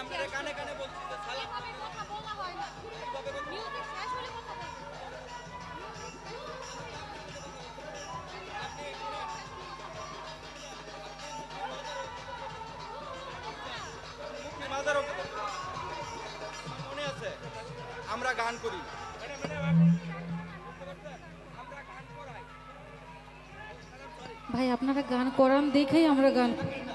আপনার কানে কানে বলছি যে সালাম কথা বলা হয় না। মিউজিক শেষ হলে কথা বলবেন মনে আছে আমরা গান করি। ভাই আপনারা গান করান দেখেই আমরা গান আমার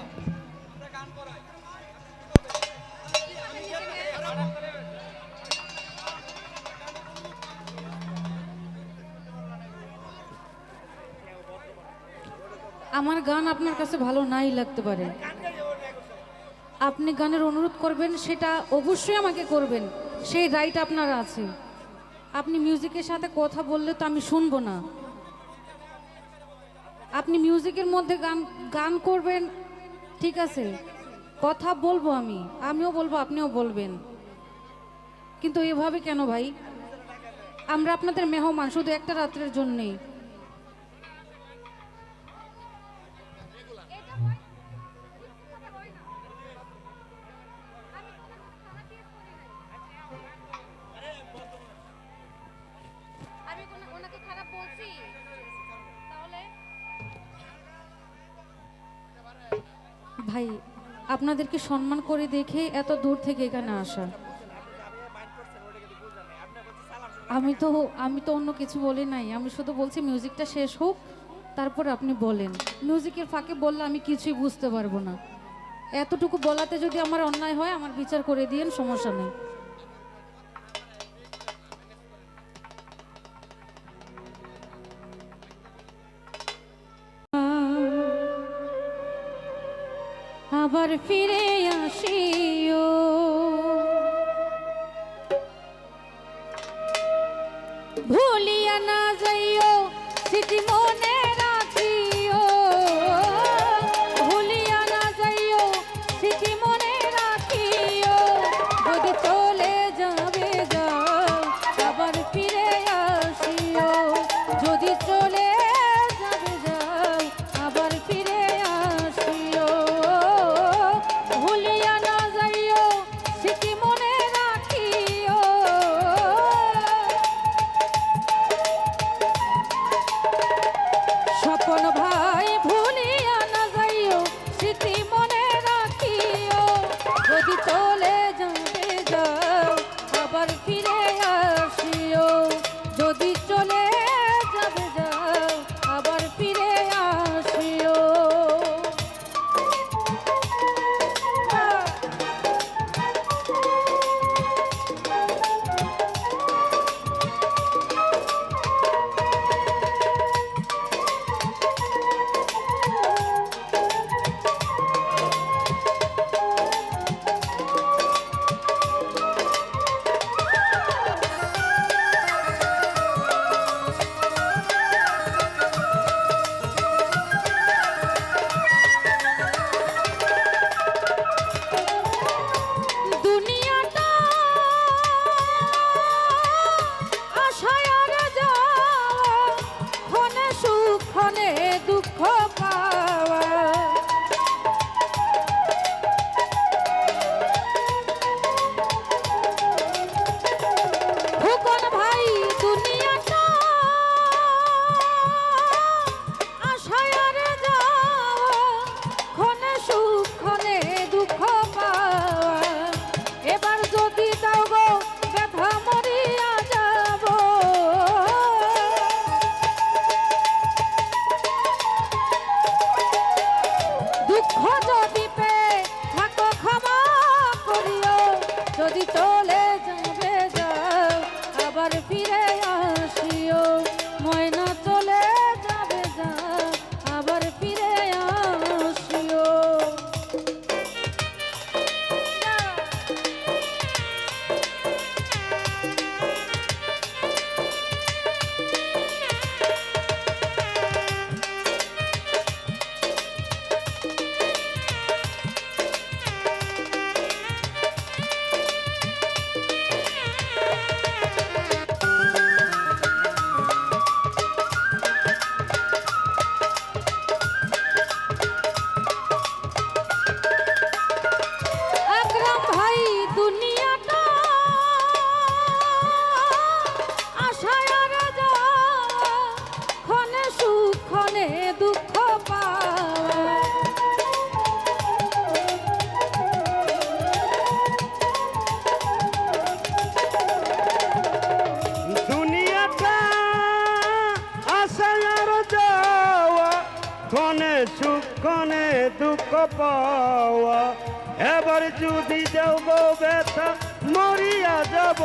গান আপনার কাছে ভালো নাই লাগতে পারে। আপনি গানের অনুরোধ করবেন, সেটা অবশ্যই আমাকে করবেন। সেই রাইট আপনার আছে। আপনি মিউজিকের সাথে কথা বললে তো আমি শুনব না। আপনি মিউজিকের মধ্যে গান গান করবেন, ঠিক আছে। কথা বলব আমি, আমিও বলব, আপনিও বলবেন। কিন্তু এভাবে কেন ভাই? আমরা আপনাদের মেহমান, শুধু একটা রাত্রের জন্যেই। ভাই, আপনাদেরকে সম্মান করে দেখে এত দূর থেকে এখানে আসা। আমি তো আমি তো অন্য কিছু বলি নাই। আমি শুধু বলছি মিউজিকটা শেষ হোক, তারপর আপনি বলেন। মিউজিকের ফাঁকে বললে আমি কিছুই বুঝতে পারব না। এতটুকু বলাতে যদি আমার অন্যায় হয়, আমার বিচার করে দিয়েন, সমস্যা নেই। আবার ফিরে আসিও দুঃখ পাওয়া। এবার যদি যাও গো ব্যথা মরিয়া যাব।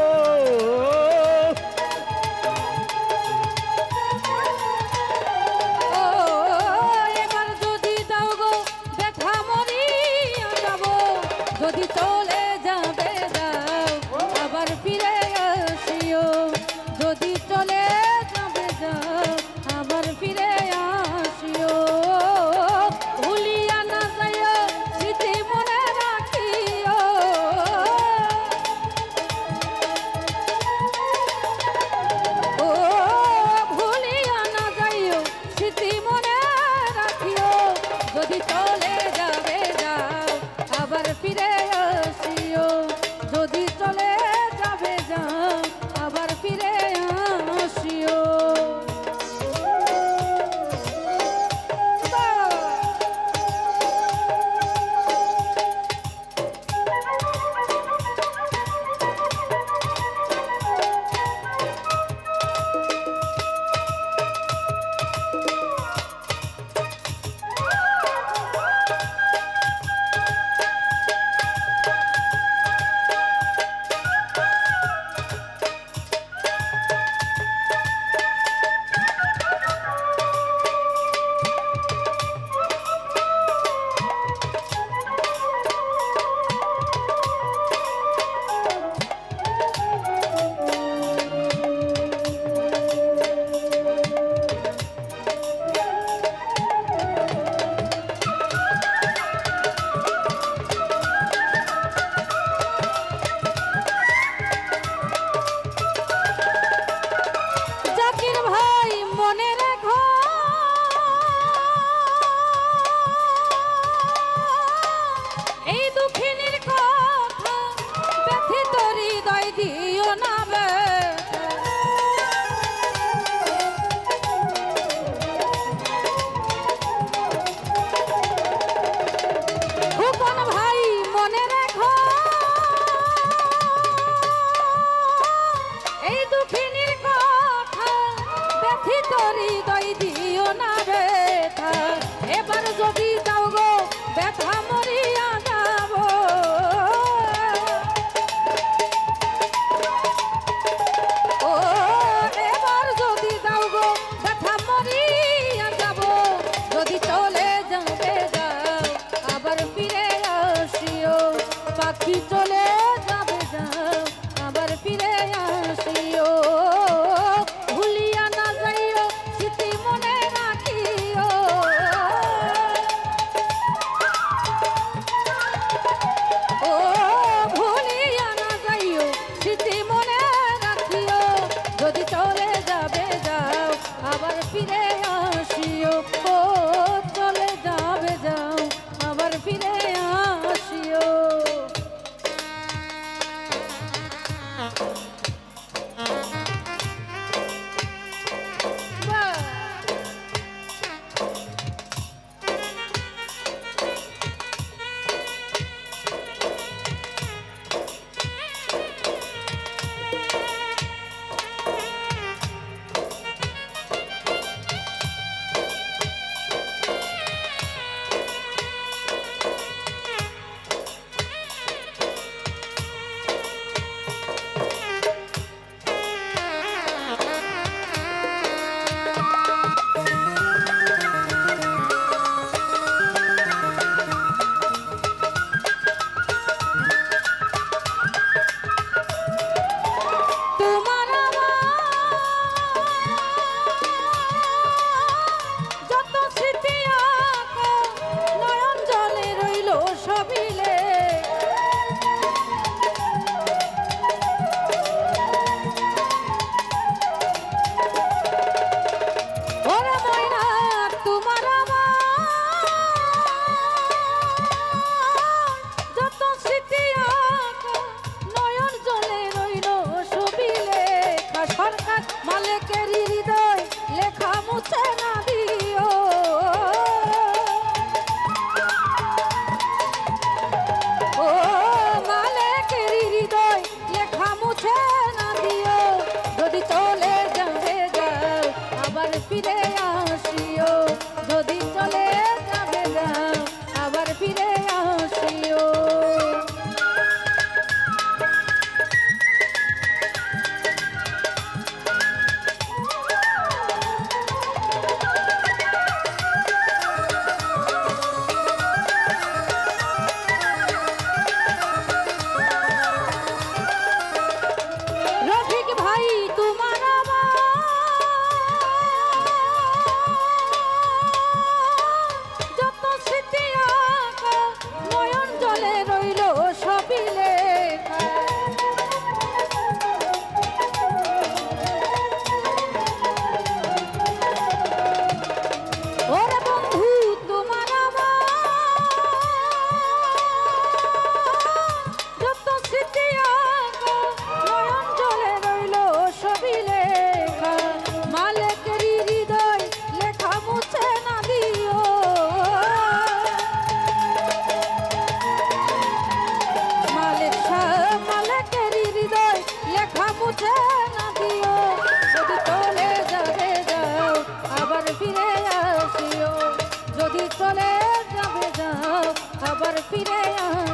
আবার ফিরে আয়